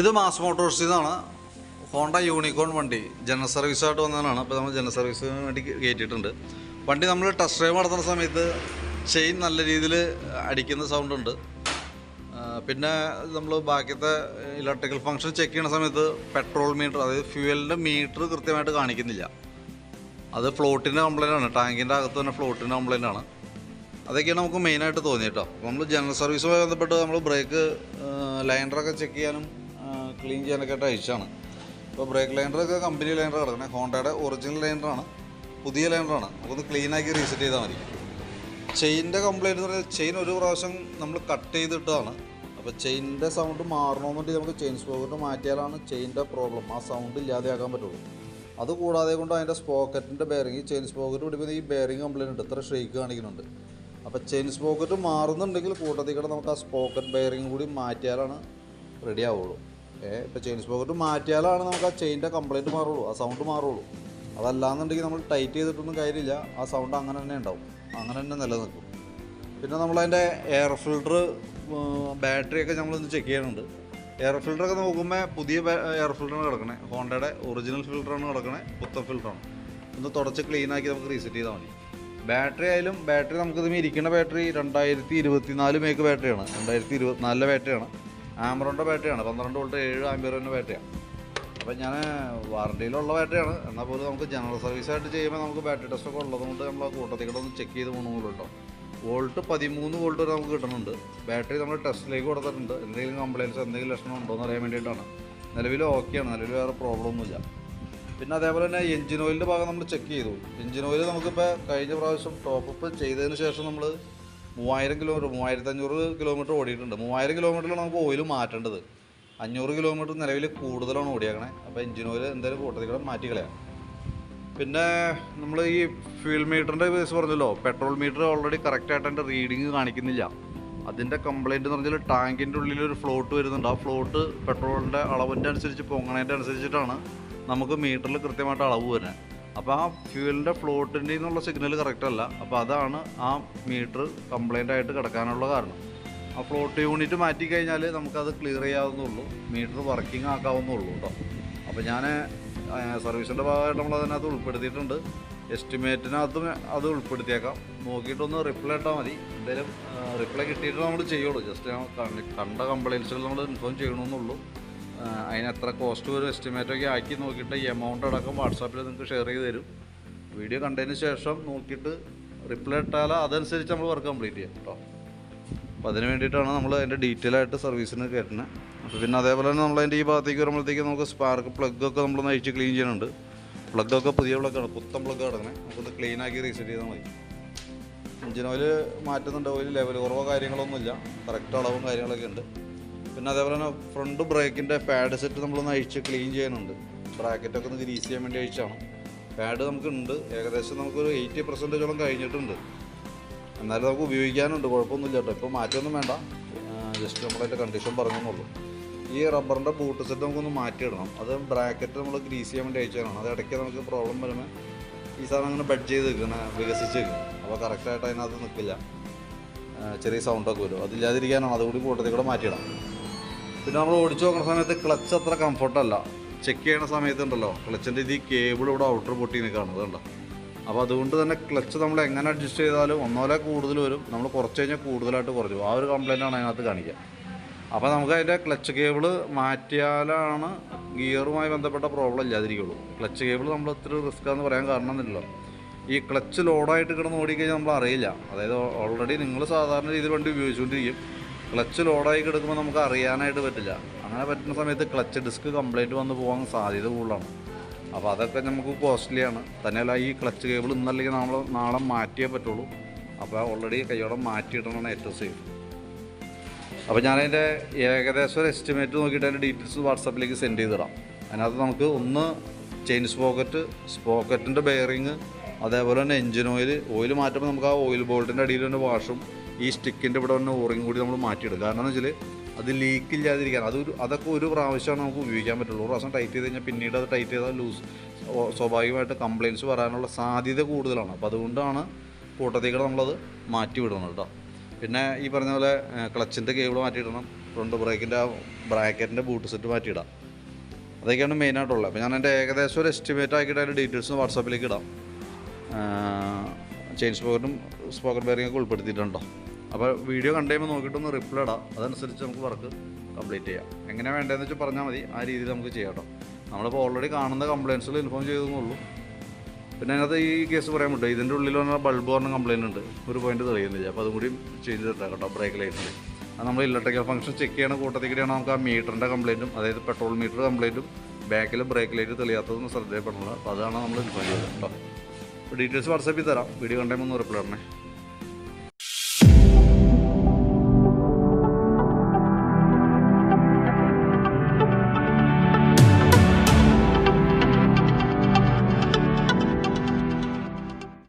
ഇത് മാസ് മോട്ടോഴ്സിൽ നിന്നാണ് ഹോണ്ട യൂണിക്കോൺ വണ്ടി ജനറൽ സർവീസായിട്ട് വന്നതാണ് അപ്പോൾ നമ്മൾ ജനറൽ സർവീസിന് വേണ്ടി കയറ്റിയിട്ടുണ്ട്. വണ്ടി നമ്മൾ ടെസ്റ്റ് ഡ്രൈവ് നടത്തുന്ന സമയത്ത് ചെയിൻ നല്ല രീതിയിൽ അടിക്കുന്ന സൗണ്ട് ഉണ്ട്. പിന്നെ നമ്മൾ ബാക്കിയത്തെ ഇലക്ട്രിക്കൽ ഫങ്ഷൻ ചെക്ക് ചെയ്യുന്ന സമയത്ത് പെട്രോൾ മീറ്റർ അതായത് ഫ്യൂവലിന്റെ മീറ്റർ കൃത്യമായിട്ട് കാണിക്കുന്നില്ല. അത് ഫ്ലോട്ടിന്റെ കംപ്ലൈന്റ് ആണ്. ടാങ്കിന്റെ അകത്ത് തന്നെ ഫ്ലോട്ടിന്റെ കംപ്ലൈന്റ് ആണ്. അതൊക്കെയാണ് നമുക്ക് മെയിനായിട്ട് തോന്നിയത് കേട്ടോ നമ്മൾ ജനറൽ സർവീസുമായി ബന്ധപ്പെട്ട് നമ്മൾ ബ്രേക്ക് ലൈൻഡറൊക്കെ ചെക്ക് ചെയ്യാനും ക്ലീൻ ചെയ്യാനൊക്കെ ആയിട്ട് അയച്ചാണ് ഇപ്പോൾ ബ്രേക്ക് ലൈൻഡറൊക്കെ കമ്പനി ലൈൻഡർ കിടക്കണേ ഹോണ്ടയുടെ ഒറിജിനൽ ലൈൻഡറാണ് പുതിയ ലൈൻഡറാണ് നമുക്കൊന്ന് ക്ലീനാക്കി റീസെറ്റ് ചെയ്താൽ മതി. ചെയിന്റെ കംപ്ലൈന്റ് എന്ന് പറഞ്ഞാൽ ചെയിൻ ഒരു പ്രാവശ്യം നമ്മൾ കട്ട് ചെയ്തിട്ടാണ്. അപ്പോൾ ചെയിനിന്റെ സൗണ്ട് മാറണമെന്നുണ്ടെങ്കിൽ നമുക്ക് ചെയിൻ സ്പോക്കറ്റ് മാറ്റിയാലാണ് ചെയിന്റെ പ്രോബ്ലം ആ സൗണ്ട് ഇല്ലാതെയാക്കാൻ പറ്റുള്ളൂ. അത് കൂടാതെ കൊണ്ട് അതിന്റെ സ്പോക്കറ്റിന്റെ ബെയറിങ് ചെയിൻ സ്പോക്കറ്റ് പിടിക്കുന്ന ഈ ബെയറിങ് കംപ്ലൈന്റ് ഉണ്ട്. ഇത്ര ഷെയ്ക്ക് കാണിക്കുന്നുണ്ട്. അപ്പോൾ ചെയിൻ സ്പോക്കറ്റ് മാറുന്നുണ്ടെങ്കിൽ കൂട്ടത്തിൽ കൂടെ നമുക്ക് ആ സ്പോക്കറ്റ് ബെയറിങ് കൂടി മാറ്റിയാലാണ് റെഡി ആവുള്ളൂ. ഏ ഇപ്പോൾ ചെയിൻ സ്പോക്കറ്റ് മാറ്റിയാലാണ് നമുക്ക് ആ ചെയിന്റെ കംപ്ലൈന്റ് മാറുള്ളൂ ആ സൗണ്ട് മാറുള്ളൂ. അതല്ലാന്നുണ്ടെങ്കിൽ നമ്മൾ ടൈറ്റ് ചെയ്തിട്ടൊന്നും കാര്യമില്ല. ആ സൗണ്ട് അങ്ങനെ തന്നെ ഉണ്ടാവും. അങ്ങനെ തന്നെ നിലനിൽക്കും. പിന്നെ നമ്മളതിന്റെ എയർ ഫിൽട്ടർ ബാറ്ററിയൊക്കെ നമ്മളൊന്ന് ചെക്ക് ചെയ്യാനുണ്ട്. എയർ ഫിൽറ്ററൊക്കെ നോക്കുമ്പോൾ പുതിയ എയർ ഫിൽറ്ററാണ് കിടക്കണേ. ഹോണ്ടയുടെ ഒറിജിനൽ ഫിൽറ്ററാണ് കിടക്കണേ. പുത്തൻ ഫിൽറ്ററാണ് ഒന്ന് തുടച്ച് ക്ലീൻ ആക്കി നമുക്ക് റീസെറ്റ് ചെയ്താൽ മതി. ബാറ്ററി ആയാലും ബാറ്ററി നമുക്ക് ഇതിൽ ഇരിക്കുന്ന ബാറ്ററി രണ്ടായിരത്തി ഇരുപത്തിനാല് മേക്ക് ബാറ്ററിയാണ് രണ്ടായിരത്തി ഇരുപത്തിനാലിലെ ബാറ്ററിയാണ് ആമറോണിന്റെ ബാറ്ററിയാണ് പന്ത്രണ്ട് വോൾട്ട് ഏഴ് ആംബിയറിന്റെ ബാറ്ററിയാണ് അപ്പം ഞാൻ വാറണ്ടിയിലുള്ള ബാറ്ററിയാണ് എന്നാൽ പോലും നമുക്ക് ജനറൽ സർവീസ് ആയിട്ട് ചെയ്യുമ്പോൾ നമുക്ക് ബാറ്ററി ടെസ്റ്റ് ഒക്കെ ഉള്ളതുകൊണ്ട് നമ്മൾ കൂട്ടത്തിൽ കൂടെ ഒന്ന് ചെക്ക് ചെയ്ത് പോകണമെന്നുള്ളൂ കേട്ടോ വോൾട്ട് പതിമൂന്ന് വോൾട്ട് വരെ നമുക്ക് കിട്ടുന്നുണ്ട് ബാറ്ററി നമ്മൾ ടെസ്റ്റിലേക്ക് കൊടുത്തിട്ടുണ്ട്. എന്തെങ്കിലും കംപ്ലയിൻസ് എന്തെങ്കിലും ലക്ഷണം ഉണ്ടോ എന്ന് അറിയാൻ വേണ്ടിയിട്ടാണ്. നിലവിൽ ഓക്കെയാണ് നിലവിൽ വേറെ പ്രോബ്ലം ഒന്നുമില്ല പിന്നെ അതേപോലെ തന്നെ എഞ്ചിൻ ഓയിലിന്റെ ഭാഗം നമ്മൾ ചെക്ക് ചെയ്തു. എഞ്ചിൻ ഓയിൽ നമുക്കിപ്പോൾ കഴിഞ്ഞ പ്രാവശ്യം ടോപ്പ് അപ്പ് ചെയ്തതിന് ശേഷം നമ്മൾ മൂവായിരം കിലോമീറ്റർ മൂവായിരത്തി അഞ്ഞൂറ് കിലോമീറ്റർ ഓടിയിട്ടുണ്ട്. മൂവായിരം കിലോമീറ്ററിൽ നമുക്ക് ഓയിൽ മാറ്റേണ്ടത്. അഞ്ഞൂറ് കിലോമീറ്റർ നിലവിൽ കൂടുതലാണ് ഓടിയേക്കണേ. അപ്പോൾ എഞ്ചിൻ ഓയിൽ എന്തായാലും കൂട്ടത്തിൽ കൂടെ മാറ്റി കളയാം പിന്നെ നമ്മൾ ഈ ഫ്യൂൽ മീറ്ററിന്റെ കേസ് പറഞ്ഞല്ലോ. പെട്രോൾ മീറ്റർ ഓൾറെഡി കറക്റ്റായിട്ട് എന്റെ റീഡിങ് കാണിക്കുന്നില്ല. അതിന്റെ കംപ്ലൈന്റ് എന്ന് പറഞ്ഞാൽ ടാങ്കിന്റെ ഉള്ളിൽ ഒരു ഫ്ലോട്ട് വരുന്നുണ്ട്. ആ ഫ്ലോട്ട് പെട്രോളിന്റെ അളവിന്റെ അനുസരിച്ച് പൊങ്ങണതിന്റെ അനുസരിച്ചിട്ടാണ് നമുക്ക് മീറ്ററിൽ കൃത്യമായിട്ട് അളവ് വരുന്നത് അപ്പോൾ ആ ഫ്യൂവലിന്റെ ഫ്ലോട്ടിന്റെ നിന്നുള്ള സിഗ്നൽ കറക്റ്റ് അല്ല. അപ്പോൾ അതാണ് ആ മീറ്റർ കംപ്ലൈന്റ് ആയിട്ട് കിടക്കാനുള്ള കാരണം. ആ ഫ്ലോട്ട് യൂണിറ്റ് മാറ്റി കഴിഞ്ഞാൽ നമുക്കത് ക്ലിയർ ചെയ്യാവുന്നുള്ളൂ മീറ്റർ വർക്കിംഗ് ആക്കാവുന്നുള്ളൂ കേട്ടോ അപ്പോൾ ഞാൻ സർവീസിന്റെ ഭാഗമായിട്ട് നമ്മൾ അതിനകത്ത് ഉൾപ്പെടുത്തിയിട്ടുണ്ട്. എസ്റ്റിമേറ്റിനകത്തും അത് ഉൾപ്പെടുത്തിയേക്കാം. നോക്കിയിട്ടൊന്ന് റിപ്ലൈ ഇട്ടാൽ മതി. എന്തായാലും റിപ്ലൈ കിട്ടിയിട്ട് നമ്മൾ ചെയ്യുള്ളൂ. ജസ്റ്റ് കണ്ട- കംപ്ലയിൻസുകൾ നമ്മൾ ഇൻഫോം ചെയ്യണമെന്നുള്ളൂ അതിനെത്ര അതിന് എത്ര കോസ്റ്റ് വരും എസ്റ്റിമേറ്റൊക്കെ ആക്കി നോക്കിയിട്ട് ഈ എമൗണ്ട് അടക്കം വാട്സാപ്പിൽ നിങ്ങൾക്ക് ഷെയർ ചെയ്ത് തരും. വീഡിയോ കണ്ടതിന് ശേഷം നോക്കിയിട്ട് റിപ്ലൈ ഇട്ടാൽ അതനുസരിച്ച് നമ്മൾ വർക്ക് കംപ്ലീറ്റ് ചെയ്യാം കേട്ടോ. അപ്പോൾ അതിന് വേണ്ടിയിട്ടാണ് നമ്മൾ അതിന്റെ ഡീറ്റെയിൽ ആയിട്ട് സർവീസിന് കയറ്റുന്നത് അപ്പോൾ പിന്നെ അതേപോലെ തന്നെ നമ്മളതിന്റെ ഈ ഭാഗത്തേക്ക് വരുമ്പോഴത്തേക്ക് നമുക്ക് സ്പാർക്ക് പ്ലഗൊക്കെ നമ്മളൊന്ന് അഴിച്ച് ക്ലീൻ ചെയ്യുന്നുണ്ട്. പ്ലഗൊക്കെ പുതിയ പ്ലഗാണ് പുത്തൻ പ്ലഗ് കിടക്കണേ. നമുക്കൊന്ന് ക്ലീൻ ആക്കി റീസെറ്റ് ചെയ്താൽ മതി. എഞ്ചിൻ ഓയിൽ മാറ്റുന്നുണ്ട് ഓയിൽ ലെവൽ കുറവോ കാര്യങ്ങളൊന്നുമില്ല കറക്റ്റ് അളവും കാര്യങ്ങളൊക്കെ ഉണ്ട്. പിന്നെ അതേപോലെ തന്നെ ഫ്രണ്ട് ബ്രേക്കിന്റെ പാഡ് സെറ്റ് നമ്മൾ അഴിച്ച് ക്ലീൻ ചെയ്യുന്നുണ്ട്. ബ്രാക്കറ്റൊക്കെ ഒന്ന് ഗ്രീസ് ചെയ്യാൻ വേണ്ടി അഴിച്ചാണ്. പാഡ് നമുക്കുണ്ട്. ഏകദേശം നമുക്കൊരു എയ്റ്റി പെർസെന്റേജോളം കഴിഞ്ഞിട്ടുണ്ട്. എന്നാലും നമുക്ക് ഉപയോഗിക്കാനുണ്ട്. കുഴപ്പമൊന്നുമില്ല കേട്ടോ. ഇപ്പോൾ മാറ്റമൊന്നും വേണ്ട. ജസ്റ്റ് നമ്മളതിന്റെ കണ്ടീഷൻ പറഞ്ഞെന്നുള്ളൂ. ഈ റബ്ബറിന്റെ ബൂട്ട് സെറ്റ് നമുക്കൊന്ന് മാറ്റിയിടണം. അത് ബ്രാക്കറ്റ് നമ്മൾ ഗ്രീസ് ചെയ്യാൻ വേണ്ടി അയച്ചതാണ് അത് ഇടയ്ക്ക് നമുക്ക് പ്രോബ്ലം വരുമ്പോൾ ഈ സാധനം അങ്ങനെ ബഡ് ചെയ്ത് നിൽക്കണ വികസിച്ച് വെക്കും അപ്പോൾ കറക്റ്റായിട്ട് അതിനകത്ത് നിൽക്കില്ല ചെറിയ സൗണ്ടൊക്കെ വരും. അതില്ലാതിരിക്കാനാണ് അതുകൂടി കൂട്ടത്തിൽ കൂടെ മാറ്റിയിടാം. പിന്നെ നമ്മൾ ഓടിച്ചു നോക്കുന്ന സമയത്ത് ക്ലച്ച് അത്ര കംഫർട്ടല്ല ചെക്ക് ചെയ്യുന്ന സമയത്തുണ്ടല്ലോ ക്ലച്ചിന്റെ ഇത് ഈ കേബിൾ ഇവിടെ ഔട്ടർ പൊട്ടി നിൽക്കുകയാണ് അതുകൊണ്ട് അപ്പോൾ അതുകൊണ്ട് തന്നെ ക്ലച്ച് നമ്മൾ എങ്ങനെ അഡ്ജസ്റ്റ് ചെയ്താലും ഒന്നോലെ കൂടുതൽ വരും. നമ്മൾ കുറച്ച് കഴിഞ്ഞാൽ കൂടുതലായിട്ട് കുറഞ്ഞു ആ ഒരു കംപ്ലയിന്റാണ് അതിനകത്ത് കാണിക്കുക അപ്പോൾ നമുക്ക് അതിന്റെ ക്ലച്ച് കേബിൾ മാറ്റിയാലാണ് ഗിയറുമായി ബന്ധപ്പെട്ട പ്രോബ്ലം ഇല്ലാതിരിക്കുള്ളൂ. ക്ലച്ച് കേബിൾ നമ്മൾ ഒത്തിരി റിസ്ക് ആണെന്ന് പറയാൻ കാരണം എന്നില്ലല്ലോ ഈ ക്ലച്ച് ലോഡായിട്ട് കിടന്ന് ഓടിക്കഴിഞ്ഞാൽ നമ്മൾ അറിയില്ല. അതായത് ഓൾറെഡി നിങ്ങൾ സാധാരണ രീതിയിൽ വണ്ടി ഉപയോഗിച്ചുകൊണ്ടിരിക്കും. ക്ലച്ച് ലോഡായി കിടക്കുമ്പോൾ നമുക്ക് അറിയാനായിട്ട് പറ്റില്ല. അങ്ങനെ പറ്റുന്ന സമയത്ത് ക്ലച്ച് ഡിസ്ക് കംപ്ലൈന്റ് വന്ന് പോകാൻ സാധ്യത കൂടുതലാണ്. അപ്പോൾ അതൊക്കെ നമുക്ക് കോസ്റ്റ്ലിയാണ് തന്നെയല്ല ഈ ക്ലച്ച് കേബിൾ ഇന്നല്ലെങ്കിൽ നമ്മൾ നാളെ മാറ്റിയേ പറ്റുള്ളൂ. അപ്പോൾ ഓൾറെഡി കയ്യോടെ മാറ്റിയിടണമെന്നാണ് ഏറ്റവും സേഫ് അപ്പോൾ ഞാനതിന്റെ ഏകദേശം ഒരു എസ്റ്റിമേറ്റ് നോക്കിയിട്ട് അതിന്റെ ഡീറ്റെയിൽസ് വാട്സാപ്പിലേക്ക് സെൻഡ് ചെയ്തിടാം. അതിനകത്ത് നമുക്ക് ഒന്ന് ചെയിൻ സ്പോക്കറ്റ് സ്പോക്കറ്റിന്റെ ബെയറിങ് അതേപോലെ തന്നെ എഞ്ചിൻ ഓയിൽ ഓയിൽ മാറ്റുമ്പോൾ നമുക്ക് ആ ഓയിൽ ബോൾട്ടിന്റെ അടിയിൽ തന്നെ വാഷും ഈ സ്റ്റിക്കിന്റെ ഇവിടെ തന്നെ ഓറിങ് കൂടി നമ്മൾ മാറ്റിയിടും. കാരണം എന്ന് വെച്ചാൽ അത് ലീക്ക് ഇല്ലാതിരിക്കാൻ അതൊരു അതൊക്കെ ഒരു പ്രാവശ്യമാണ് നമുക്ക് ഉപയോഗിക്കാൻ പറ്റുള്ളൂ. ഒരു പ്രാവശ്യം ടൈറ്റ് ചെയ്ത് കഴിഞ്ഞാൽ പിന്നീട് അത് ടൈറ്റ് ചെയ്താൽ ലൂസ് സ്വാഭാവികമായിട്ട് കംപ്ലയിന്റ്സ് വരാനുള്ള സാധ്യത കൂടുതലാണ്. അപ്പോൾ അതുകൊണ്ടാണ് കൂട്ടത്തേക്ക് കൂടെ നമ്മളത് മാറ്റി വിടണം കേട്ടോ. പിന്നെ ഈ പറഞ്ഞ പോലെ ക്ലച്ചിന്റെ കേബിൾ മാറ്റിയിടണം. ഫ്രണ്ട് ബ്രേക്കിന്റെ ബ്രാക്കറ്റിന്റെ ബൂട്ട് സെറ്റ് മാറ്റിയിടാം. അതൊക്കെയാണ് മെയിനായിട്ടുള്ളത് അപ്പോൾ ഞാൻ എന്റെ ഏകദേശം ഒരു എസ്റ്റിമേറ്റ് ആക്കിയിട്ട് അതിന്റെ ഡീറ്റെയിൽസ് വാട്സാപ്പിലേക്ക് ഇടാം. ചെയിൻ സ്പോക്കറ്റും സ്പോക്കർ ബെയറിംഗ് ഒക്കെ ഉൾപ്പെടുത്തിയിട്ടുണ്ടോ? അപ്പോൾ വീഡിയോ കണ്ടു കഴിയുമ്പോൾ നോക്കിയിട്ടൊന്ന് റിപ്ലൈ ഇടാം. അതനുസരിച്ച് നമുക്ക് വർക്ക് കംപ്ലീറ്റ് ചെയ്യാം. എങ്ങനെയാണ് വേണ്ടതെന്ന് വെച്ചാൽ പറഞ്ഞാൽ മതി. ആ രീതിയിൽ നമുക്ക് ചെയ്യാം കേട്ടോ നമ്മളിപ്പോൾ ഓൾറെഡി കാണുന്ന കംപ്ലയിൻസുകൾ ഇൻഫോം ചെയ്തെന്നുള്ളൂ പിന്നെ അതിനകത്ത് ഈ കേസ് പറയാൻ പറ്റും ഇതിന്റെ ഉള്ളിൽ വന്ന ബൾബ് പറഞ്ഞ കംപ്ലയിന്റ് ഉണ്ട്. ഒരു പോയിന്റ് തെളിയുന്നില്ല. അപ്പോൾ അതും കൂടി ചേഞ്ച് ചെയ്തിട്ടാണ് കേട്ടോ. ബ്രേക്ക് ലൈറ്റിൽ അത് നമ്മൾ ഇലക്ട്രിക്കൽ ഫംഗ്ഷൻ ചെക്ക് ചെയ്യണ കൂട്ടത്തിൽ കൂടിയാണ് നമുക്ക് ആ മീറ്ററിന്റെ കംപ്ലയിന്റും അതായത് പെട്രോൾ മീറ്റർ കംപ്ലയിന്റും ബാക്കിൽ ബ്രേക്ക് ലൈറ്റ് തെളിയാത്തതൊന്നും ശ്രദ്ധയപ്പെടുന്നത് അപ്പോൾ അതാണ് നമ്മൾ ഇൻഫോം ചെയ്തത് കേട്ടോ. അപ്പോൾ ഡീറ്റെയിൽസ് വാട്സപ്പിൽ തരാം. വീഡിയോ കണ്ടേ ഒന്ന് റിപ്ലൈ ഇടണേ.